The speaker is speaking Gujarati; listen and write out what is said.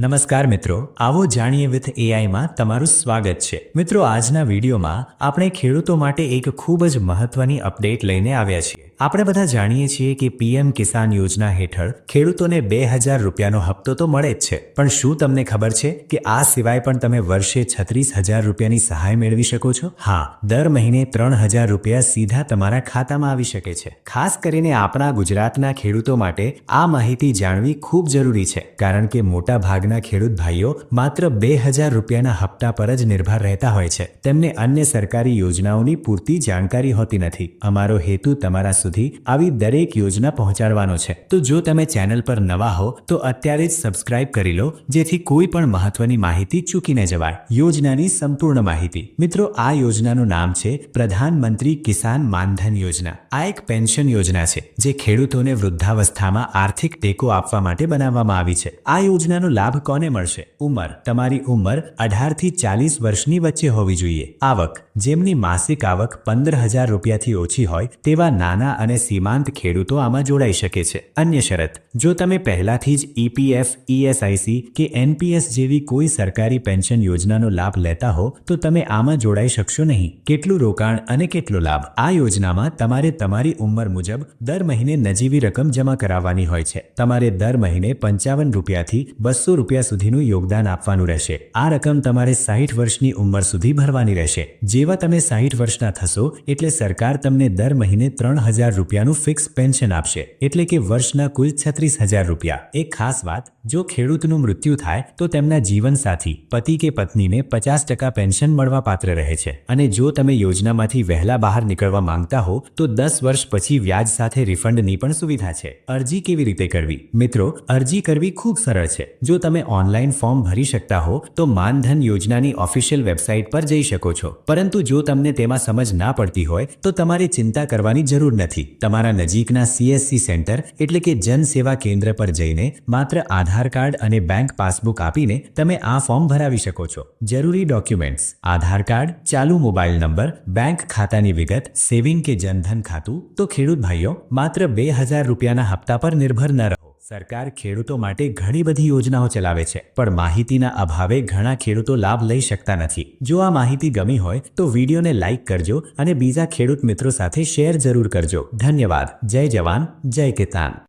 નમસ્કાર મિત્રો, આવો જાણીએ વિથ એઆઈમાં તમારું સ્વાગત છે. મિત્રો, આજના વિડીયોમાં આપણે ખેડૂતો માટે એક ખૂબ જ મહત્વની અપડેટ લઈને આવ્યા છીએ. આપણે બધા જાણીએ છીએ કે પીએમ કિસાન યોજના હેઠળ ખેડૂતોને બે હજાર રૂપિયાનો હપ્તો તો મળે જ છે. પણ શું તમને ખબર છે કે આ સિવાય પણ તમે વર્ષે છત્રીસ હજાર રૂપિયાની સહાય મેળવી શકો છો? હા, દર મહિને ત્રણ હજાર રૂપિયા સીધા તમારા ખાતામાં આવી શકે છે. ખાસ કરીને આપણા ગુજરાતના ખેડૂતો માટે આ માહિતી જાણવી ખૂબ જરૂરી છે. કારણ કે મોટા ભાગના ખેડૂત ભાઈઓ માત્ર બે હજાર રૂપિયાના હપ્તા પર જ નિર્ભર રહેતા હોય છે. તેમને અન્ય સરકારી યોજનાઓની પૂરતી જાણકારી હોતી નથી. અમારો હેતુ તમારા સુધી આવી દરેક યોજના પહોંચાડવાનો છે. તો જો તમે ચેનલ પર નવા હો, તો અત્યારે જ સબસ્ક્રાઇબ કરી લો, જેથી કોઈ પણ મહત્વની માહિતી ચૂકી ન જવાય. યોજનાની સંપૂર્ણ માહિતી. મિત્રો, આ યોજનાનું નામ છે પ્રધાનમંત્રી કિસાન માનધન યોજના. આ એક પેન્શન યોજના છે, જે ખેડૂતોને વૃદ્ધાવસ્થામાં આર્થિક ટેકો આપવા માટે બનાવવામાં આવી છે. આ યોજનાનો લાભ કોને મળશે? ઉંમર. તમારી ઉંમર અઢારથી ચાલીસ વર્ષની વચ્ચે હોવી જોઈએ. આવક. જેમની માસિક આવક પંદર હજાર રૂપિયાથી ઓછી હોય, તેવા નાના અને સીમાંત ખેડૂતો આમાં જોડાઈ શકે છે. અન્ય શરત, જો તમે પહેલાથી જ ઈપીએફ ઈએસઆઈસી કે એનપીએસ જેવી કોઈ સરકારી પેન્શન યોજનાનો લાભ લેતા હો, તો તમે આમાં જોડાઈ શકશો નહીં. કેટલું રોકાણ અને કેટલો લાભ? આ યોજનામાં તમારે તમારી ઉંમર મુજબ દર મહિને નજીવી રકમ જમા કરાવવાની હોય છે. તમારે દર મહિને પંચાવન રૂપિયાથી બસો રૂપિયા સુધીનું યોગદાન આપવાનું રહેશે. આ રકમ તમારે સાહીઠ વર્ષની ઉંમર સુધી ભરવાની રહેશે. જેવા તમે સાહીઠ વર્ષના થશો, એટલે સરકાર તમને દર મહિને ત્રણ હજાર રૂપિયાનું ફિક્સ પેન્શન આપશે. એટલે કે વર્ષના કુલ છત્રીસ હજાર રૂપિયા. એક ખાસ વાત જો ખેડૂતનું મૃત્યુ થાય, તો તેમના જીવનસાથી, પતિ કે પત્નીને પચાસ ટકા પેન્શન મળવા પાત્ર રહે છે. અને જો તમે યોજનામાંથી વહેલા બહાર નીકળવા માંગતા હો, તો દસ વર્ષ પછી વ્યાજ સાથે રિફંડની પણ સુવિધા છે. અરજી કેવી રીતે કરવી? મિત્રો, અરજી કરવી ખૂબ સરળ છે. જો તમે ઓનલાઈન ફોર્મ ભરી શકતા હો, તો માનધન યોજનાની ઓફિશિયલ વેબસાઇટ પર જઈ શકો છો. પરંતુ જો તમને તેમાં સમજ ના પડતી હોય, તો તમારે ચિંતા કરવાની જરૂર નથી. તમારા નજીકના સીએસસી સેન્ટર, એટલે કે જન સેવા કેન્દ્ર પર જઈને માત્ર આધાર કાર્ડ અને બેંક પાસબુક આપીને તમે આ ફોર્મ ભરાવી શકો છો. જરૂરી ડોક્યુમેન્ટ્સ આધાર કાર્ડ, ચાલુ મોબાઈલ નંબર બેંક ખાતાની વિગત સેવિંગ કે જનધન ખાતું, તો ખેડૂત ભાઈઓ, માત્ર બે હજાર રૂપિયાના હપ્તા પર નિર્ભર ન રહો. સરકાર ખેડૂતો માટે ઘણી બધી યોજનાઓ ચલાવે છે, પણ માહિતીના અભાવે ઘણા ખેડૂતો લાભ લઈ શકતા નથી. જો આ માહિતી ગમી હોય, તો વિડીયોને લાઇક કરજો અને બીજા ખેડૂત મિત્રો સાથે શેર જરૂર કરજો. ધન્યવાદ. જય જવાન. જય કિસાન.